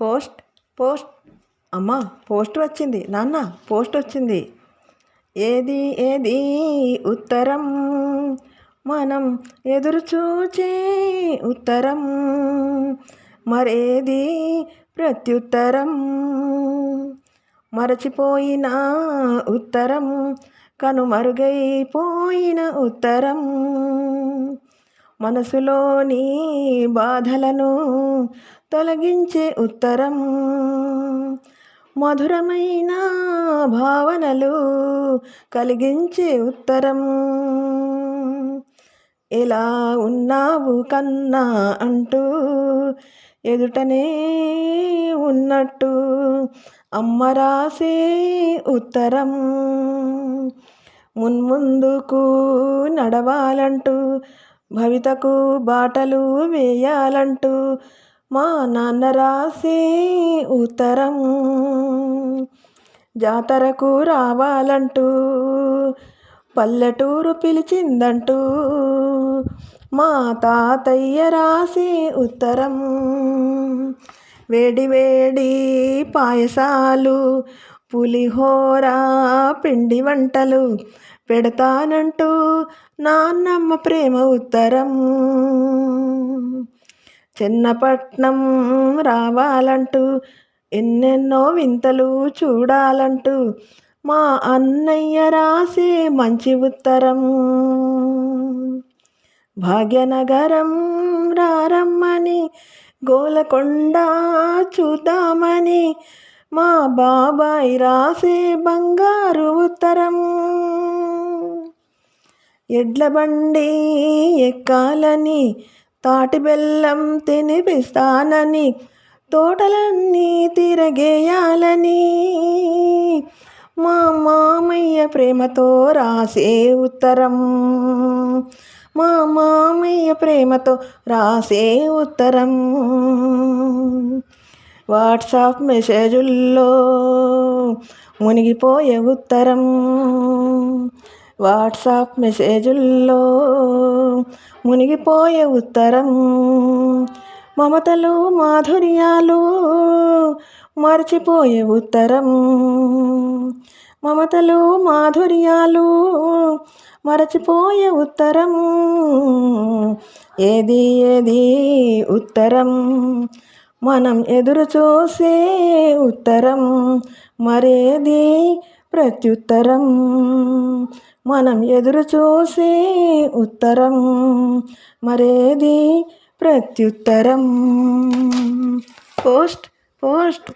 Post post. అమ్మా post వచ్చింది. నాన్న పోస్ట్ వచ్చింది. ఏది ఏది ఉత్తరం? మనం ఎదురు చూచే ఉత్తరం. మరేది ప్రత్యుత్తరం? మరచిపోయిన ఉత్తరం కనుమరుగైపోయిన ఉత్తరం. మనసులోని బాధలను తొలగించే ఉత్తరం. మధురమైన భావనలు కలిగించే ఉత్తరం. ఎలా ఉన్నావు కన్నా అంటూ ఎదుటనే ఉన్నట్టు అమ్మ రాసే ఉత్తరం. మున్ముందుకు నడవాలంటూ భవితకు బాటలు వేయాలంటూ మా నాన్న రాసే ఉత్తరం జాతరకు రావాలంటూ పల్లెటూరు పిలిచిందంటూ మా తాతయ్య రాసే ఉత్తరం. వేడి వేడి పాయసాలు పులిహోర పిండి వంటలు పెడతానంటూ నాన్నమ్మ ప్రేమ ఉత్తరం. చిన్నపట్నం రావాలంటూ ఎన్నెన్నో వింతలు చూడాలంటూ మా అన్నయ్య రాసే మంచి ఉత్తరం. భాగ్యనగరం రారమ్మని గోలకొండ చూద్దామని మా బాబాయ్ రాసే బంగారు ఉత్తరం. ఎడ్ల బండి ఎక్కాలని తాటి బెల్లం తినిపిస్తానని తోటలన్నీ తిరగేయాలని మా మామయ్య ప్రేమతో రాసే ఉత్తరం. మా మామయ్య ప్రేమతో రాసే ఉత్తరం. వాట్సాప్ మెసేజుల్లో మునిగిపోయే ఉత్తరం. వాట్సాప్ మెసేజుల్లో మునిగిపోయే ఉత్తరం. మమతలు మాధుర్యాలు మర్చిపోయే ఉత్తరం. మమతలు మాధుర్యాలు మరచిపోయే ఉత్తరం. ఏది ఏది ఉత్తరం? మనం ఎదురు చూసే ఉత్తరం. మరేది ప్రత్యుత్తరం. మనం ఎదురు చూసే ఉత్తరం మరేది ప్రత్యుత్తరం? Post post.